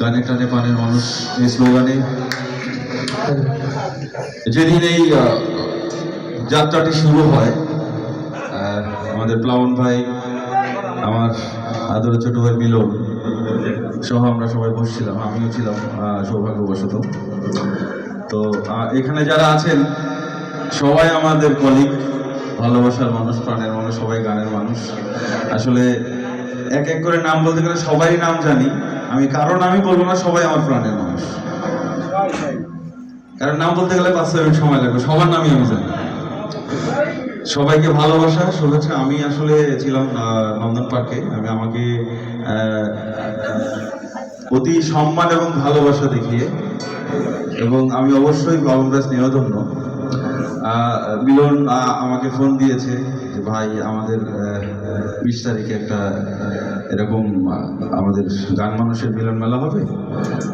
গানে টানে পানের মানুষ এই স্লোগানে। যেদিন এই যাত্রাটি শুরু হয় আমাদের প্লাবন ভাই, আমার আদরের ছোট ভাই মিলন সহ আমরা সবাই বসছিলাম, আমিও ছিলাম সৌভাগ্যবশত। তো এখানে যারা আছেন, সবাই আমাদের কলিগ ভালোবাসার মানুষ, প্রাণের মানুষ, সবাই গানের মানুষ। আসলে এক এক করে নাম বলতে গেলে সবাই নাম জানি আমি কারও নামই বলব না সবাই আমার প্রাণের মানুষ। কারণ নাম বলতে গেলে পাঁচ ছয় মিনিট সময় লাগবে সবার নামই আমি জানি। সবাইকে ভালোবাসা শুভেচ্ছা। আমি আসলে ছিলাম নন্দন পার্কে। আমি আমাকে অতি সম্মান এবং ভালোবাসা দেখিয়ে এবং আমি অবশ্যই বাবুরা স্নেহধন্য আহ, মিলন আমাকে ফোন দিয়েছে যে ভাই আমাদের বিশ তারিখে একটা এরকম আমাদের গান মানুষের মিলন মেলা হবে?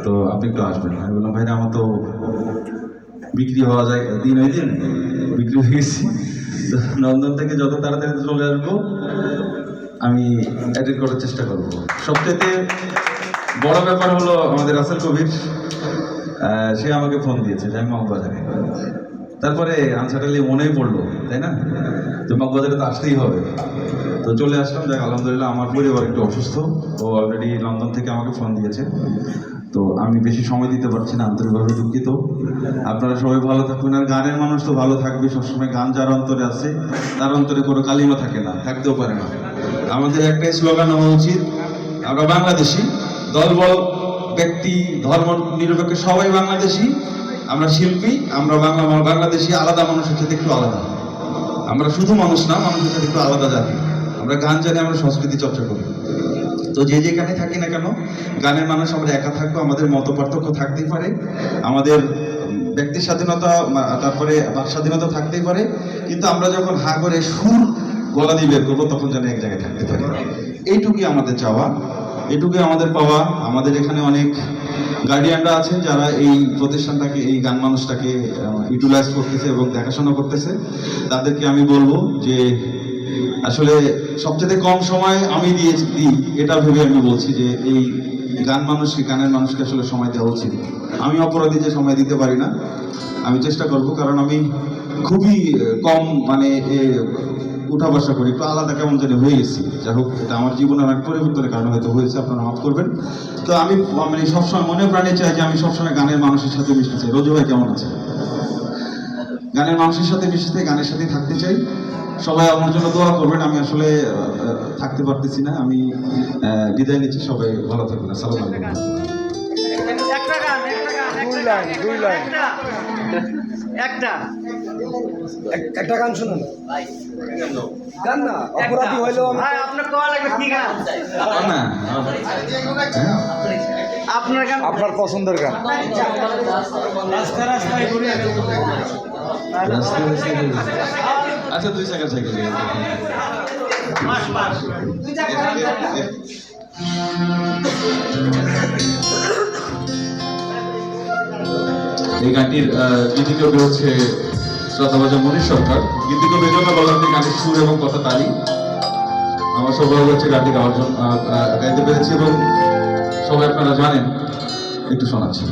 তো আপনি একটু আসবেন। আমি বললাম ভাই আমার তো বিক্রি হওয়া যায় দিন ওই দিন, বিক্রি হয়ে গেছি। নন্দন থেকে যত তাড়াতাড়ি চলে আসব, আমি অ্যাটেন্ড করার চেষ্টা করব। সবচেয়ে বড় ব্যাপার হলো আমাদের রাসেল কবির সে আমাকে ফোন দিয়েছে যে, আমি মগবাজারে। তারপরে আনসারটালি মনেই পড়ল, তাই না? তো মগবাজারে তো আসতেই হবে। তো চলে আসলাম দেখ আলহামদুলিল্লাহ আমার পরিবার একটু অসুস্থ। ও অলরেডি লন্ডন থেকে আমাকে ফোন দিয়েছে। তো আমি বেশি সময় দিতে পারছি না, আন্তরিকভাবে দুঃখিত। আপনারা সবাই ভালো থাকবেন, আর গানের মানুষ তো ভালো থাকবে, সবসময় গান যার অন্তরে আছে, তার অন্তরে কোনো কালিমা থাকে না, থাকতেও পারে না। আমাদের একটাই স্লোগান হওয়া উচিত, আমরা বাংলাদেশি, দলবল, ব্যক্তি, ধর্ম নিরপেক্ষ, সবাই বাংলাদেশি। আমরা শিল্পী, আমরা বাংলা বাংলাদেশি আলাদা মানুষের সাথে একটু আলাদা। আমরা শুধু মানুষ না, মানুষের সাথে একটু আলাদা জাতি। আমরা গান জানি, আমরা সংস্কৃতি চর্চা করি। তো যে যেখানে থাকি না কেন, গানের মানুষ আমরা একা থাকব, আমাদের মত পার্থক্য থাকতেই পারে। আমাদের ব্যক্তি স্বাধীনতা তারপরে বাক স্বাধীনতা থাকতেই পারে। কিন্তু আমরা যখন হা করে সুর গলা দিয়ে বের করব, তখন যেন এক জায়গায় থাকতে পারি। এইটুকুই আমাদের চাওয়া এটুকুই আমাদের পাওয়া। আমাদের এখানে অনেক গার্ডিয়ানরা আছেন যারা এই প্রতিষ্ঠানটাকে, এই গান মানুষটাকে ইউটিলাইজ করতেছে এবং দেখাশোনা করতেছে। তাদেরকে আমি বলব যে, আসলে সবচেয়ে কম সময় আমি দিয়েছি দিই, এটা ভেবে আমি বলছি যে, এই গান মানুষকে, গানের মানুষকে আসলে সময় দেওয়া উচিত। আমি অপরাধী যে সময় দিতে পারি না, আমি চেষ্টা করব, কারণ আমি খুবই কম মানে উঠা বসা করি, একটু আলাদা কেমন জানি হয়ে গেছি। যাই হোক, এটা আমার জীবনের অনেক পরিবর্তনের কারণে হয়তো হয়েছে, আপনারা মাফ করবেন। তো আমি মানে সবসময় মনে প্রাণে চাই যে আমি সবসময় গানের মানুষের সাথে মিশতে চাই। রোজু ভাই কেমন আছে? গানের মানুষের সাথে মিশতে, গানের সাথে থাকতে চাই। সবাই আমার জন্য দোয়া করবেন, আমি আসলে থাকতে পারতেছি না। আমি বিদায় নিচ্ছি, সবাই ভালো থাকবেন। আসসালামু আলাইকুম। দুই লাইন দুই লাইন। একটা একটা। গান শুনুন। গান না অপরাধী হইলেও আপনার কল লাগবে কি গান? না? আপনার গান আপনার পছন্দের গান। রাস্তা রাস্তায় ঘুরে। আচ্ছা দুই সেকেন্ড সেকেন্ড মাস মাস। এই গানটির আহ, গীতিকবি হচ্ছে শ্রদ্ধাভাজন মনীষ সরকার। গীতিকবির জন্য বললাম যে গানের সুর এবং কথা তালি। আমার সৌভাগ্য হচ্ছে গানটি গাওয়ার জন্য গাইতে পেরেছি এবং সবাই আপনারা জানেন একটু শোনাচ্ছি।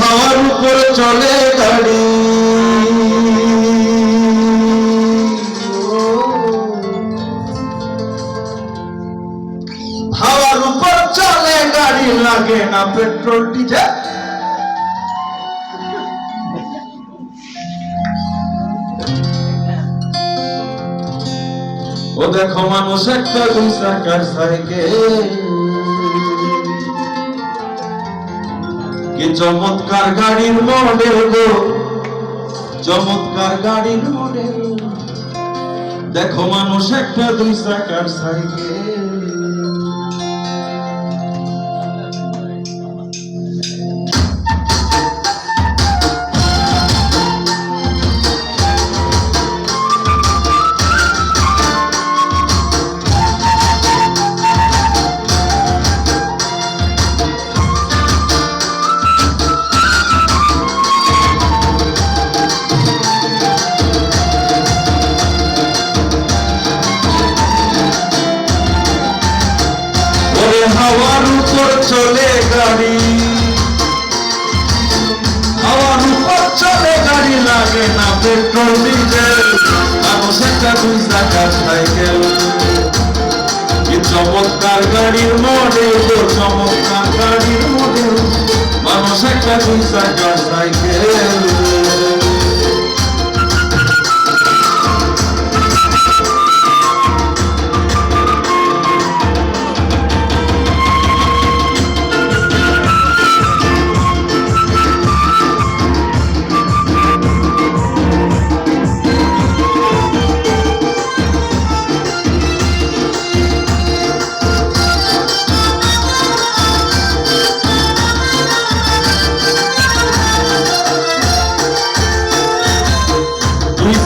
হাওয়ার উপর চলে গাড়ি লাগে না পেট্রোল ডিজেল? ও দেখো মানুষ একটা দুই চাকার সাইকেল। কি চমৎকার গাড়ির মডেল গো। চমৎকার গাড়ির মডেল। দেখো মানুষ একটা দুই চাকার সাইকেল। হাওয়ার উপর চলে গাড়ি। হাওয়ার উপর চলে গাড়ি লাগে না পেট্রোল, ডিজেল। মানুষ একটা দুই চাকা কি চমৎকার গাড়ির মডেল চমৎকার গাড়ির মডেল মানুষ একটা দুই চাকা সাইকেল।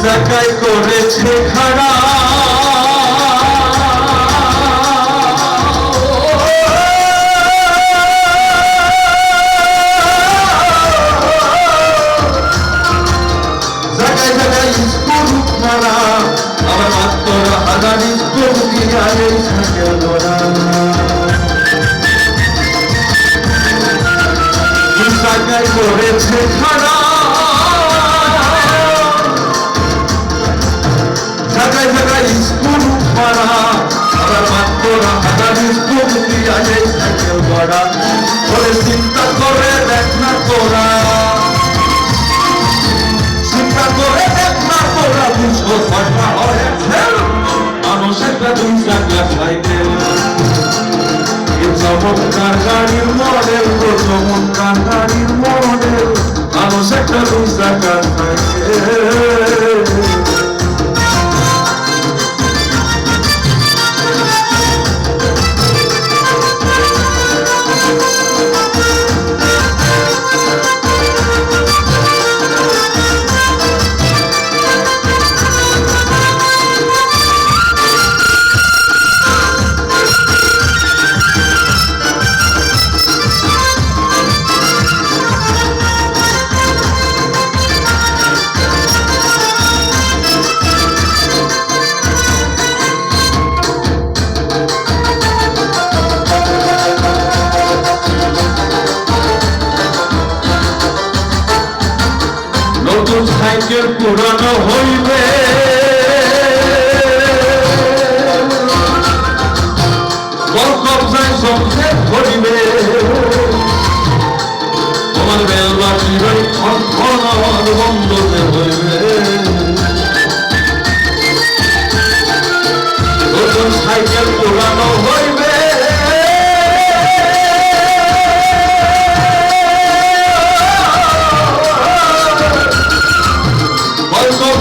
চাকায় করেছে খাড়া। জায়গায় জায়গায় স্কুল মারা আবার মাত্র হাজার স্কুল দিয়া এই সাইকেল ধরা দুই চাকায় করেছে মারা আবার মাত্র স্কুল দিয়া এই সাইকেল গড়া বলে চিন্তা করে দেখ না তোরা চিন্তা করে দেখ না তোরা দুশো ছয়টা হয়েছে মানুষ একটা দুই চাকা সাইকেল চমৎকার গাড়ির মডেল গো চমৎকার গাড়ির মডেল মানুষ একটা দুই চাকা সাইকেল সাইকেল পুরানো হইবে। কবজায় সংক্ষেপ করিবে তোমার নতুন সাইকেল পুরানো হইবে।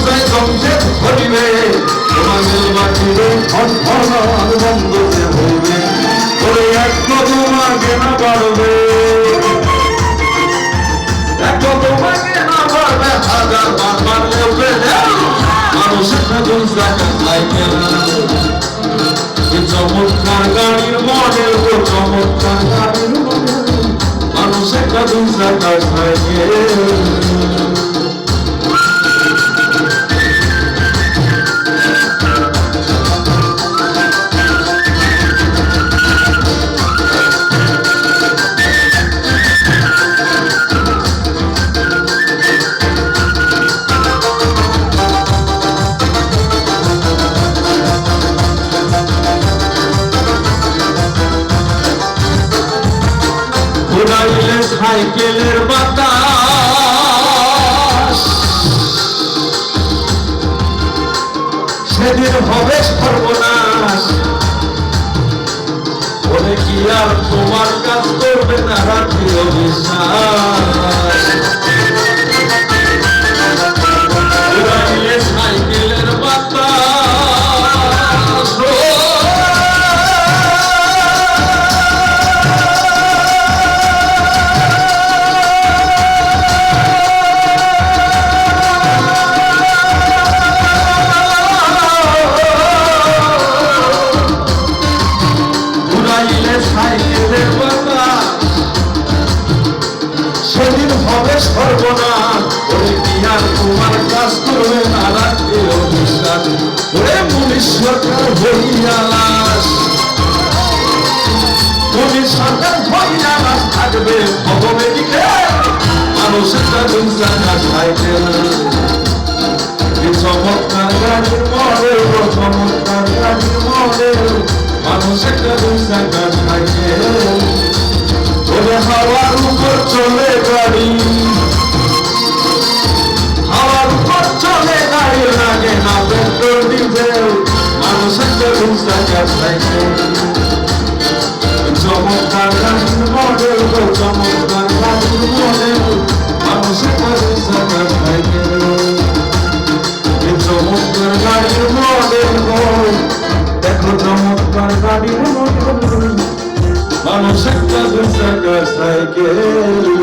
কল্পনায় সংক্ষেপ ঘটিবে তোমাদের বাঁচিবে অর্থনার বন্ধতে হইবে ওরে এক আগে না বাড়বে এক আগে না বাড়বে হাজার বার মারলে উঠে মানুষ একটা দুই চাকা সাইকেল এ চমৎকার গাড়ির মডেল, ও চমৎকার গাড়ির মডেল। মানুষ একটা দুই চাকা সেদিন হবে সর্বনাশ। বলে কি আর তোমার কাজ করবে না রাখি অবিশ্বাস? দুই চাকা সাইকেল এই চমৎকার গাড়ির মডেল চমৎকার গাড়ির মডেল মানুষ একটা চাকা সাইকেল ওরে হাওয়ার উপর চলে গাড়ি হাওয়ার উপর চলে গাড়ি লাগে না পেট্রোল ডিজেল মানুষ একটা চাকা সাইকেল চমৎকার গাড়ির মডেল চমৎকার গাড়ির